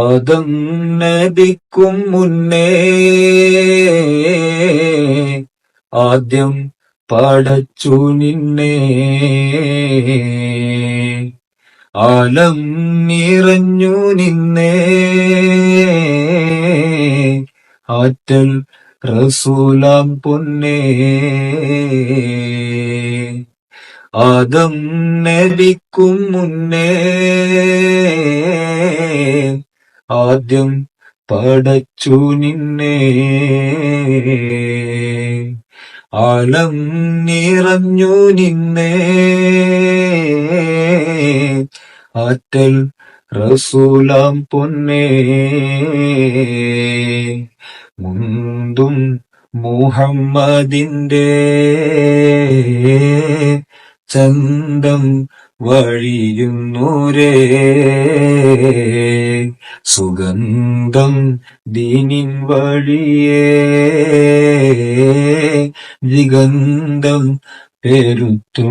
ആദം നബിക്കും മുന്നേ. ആദ്യം പടച്ചു നിന്നെ. ആലം നിറഞ്ഞു നിന്നേ. ആറ്റൽ റസൂലാം പൊന്നേ. ആദം നബിക്കും മുന്നേ. ആദ്യം പടച്ചു നിന്നെ. ആലം നിറഞ്ഞു നിന്നെ. ആറ്റൽ റസൂലാം പൊന്നേ. മുന്തും മുഹമ്മദിന്റെ ചന്തം വഴിയുന്നൂരേ. സുഗന്ധം ദീനിൻ വഴിയേ. ദിഗന്ധം പെരുത്തുള്ളോരേ.